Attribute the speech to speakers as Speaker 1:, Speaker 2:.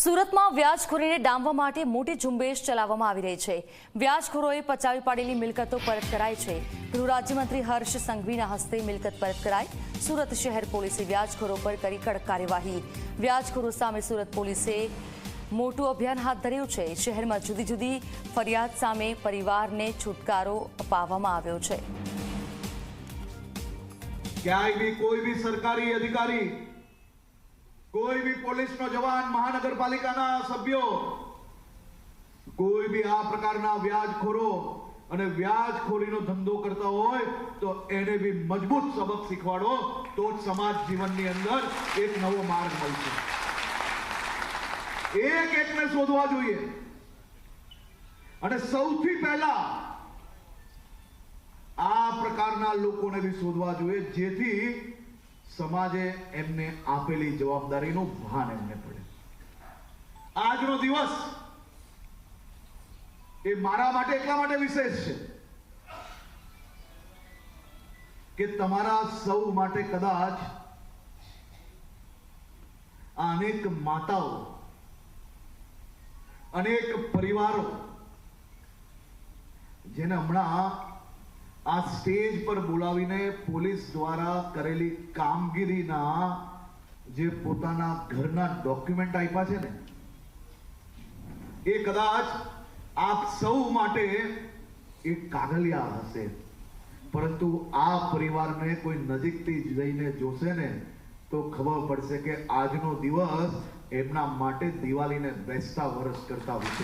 Speaker 1: સુરતમાં વ્યાજખોરીને ડામવા માટે મોટી ઝુંબેશ ચલાવવામાં આવી રહી છે. વ્યાજખોરોએ પચાવી પાડેલી મિલકતો પરત કરાઈ છે. ગૃહ રાજ્યમંત્રી હર્ષ સંઘવીના હસ્તે મિલકત પરત કરાઈ. સુરત શહેર પોલીસે વ્યાજખોરો પર કરી કડક કાર્યવાહી. વ્યાજખોરો સામે સુરત પોલીસે મોટું અભિયાન હાથ ધર્યું છે. શહેરમાં જુદી જુદી ફરિયાદ સામે પરિવારને છુટકારો અપાવવામાં આવ્યો છે.
Speaker 2: ક્યાંય બી કોઈ બી સરકારી અધિકારી કોઈ બી પોલીસનો જવાન મહાનગરપાલિકાના સભ્યો, કોઈ બી આ પ્રકારના વ્યાજખોરો અને વ્યાજખોરીનો ધંધો કરતા હોય તો એને બી મજબૂત સબક શીખવાડો, તો જ સમાજ જીવનની અંદર એક નવો માર્ગ મળશે એક એકને શોધવા જોઈએ. અને સૌથી પહેલા આ પ્રકારના લોકોને બી શોધવા જોઈએ, જેથી સમાજે એમને આપેલી જવાબદારીનું ભાન એમને પડે. આજનો દિવસ એ મારા માટે એટલા માટે વિશેષ છે કે તમારા સૌ માટે કદાચ અનેક માતાઓ, અનેક પરિવારો જેને હમણાં આ સ્ટેજ પર બોલાવીને પોલીસ દ્વારા કરેલી કામગીરીના જે પોતાના ઘરના ડોક્યુમેન્ટ આપ્યા છે ને, એ કદાચ આપ સૌ માટે એક કાગળિયા હશે. પરંતુ આ પરિવારને કોઈ નજીકથી જઈને જોશે ને, તો ખબર પડશે કે આજનો દિવસ એમના માટે દિવાળીને બેસતા વર્ષ કરતા વિશે